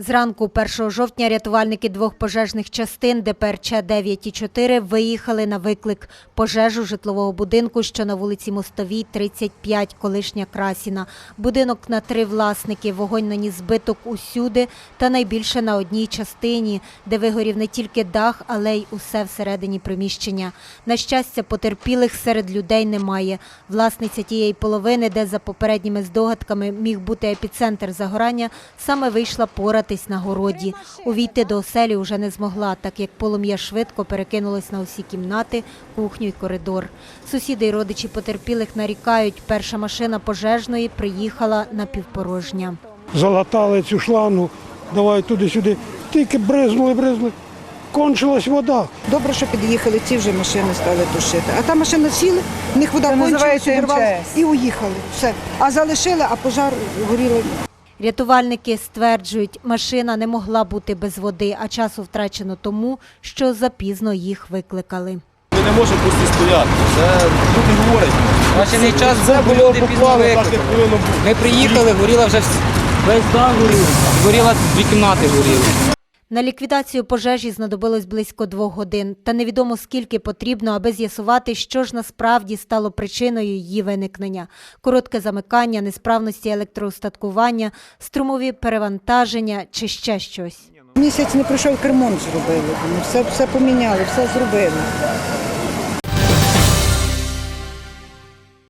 Зранку 1 жовтня рятувальники двох пожежних частин ДПРЧ 9 і 4 виїхали на виклик пожежу житлового будинку, що на вулиці Мостовій, 35, колишня Красіна. Будинок на три власники, вогонь наніс збиток усюди та найбільше на одній частині, де вигорів не тільки дах, але й усе всередині приміщення. На щастя, потерпілих серед людей немає. Власниця тієї половини, де за попередніми здогадками міг бути епіцентр загорання, саме вийшла поратись на городі. Увійти до оселі вже не змогла, так як полум'я швидко перекинулось на усі кімнати, кухню і коридор. Сусіди й родичі потерпілих нарікають, перша машина пожежної приїхала напівпорожня. залатали цю шлангу, давай туди-сюди. Тільки бризнули, бризнули. Кончилась вода. Добре, що під'їхали, ці вже машини стали тушити. А та машина сіла, в них вода кончилась, і уїхали. Все. А залишили, а пожар горіло. Рятувальники стверджують, машина не могла бути без води, а часу втрачено тому, що запізно їх викликали. Ми не можемо просто стояти. Це люди говорять. Бачений час Це був, було люди пізно викликали. як повинно бути. Ми приїхали, горіла вже весь дах горіла, Горіла дві кімнати горіли. На ліквідацію пожежі знадобилось близько двох годин, та невідомо скільки потрібно, аби з'ясувати, що ж насправді стало причиною її виникнення. Коротке замикання, несправності електроустаткування, струмові перевантаження чи ще щось. Місяць не пройшов, кермон зробили. Все, все поміняли, все зробили.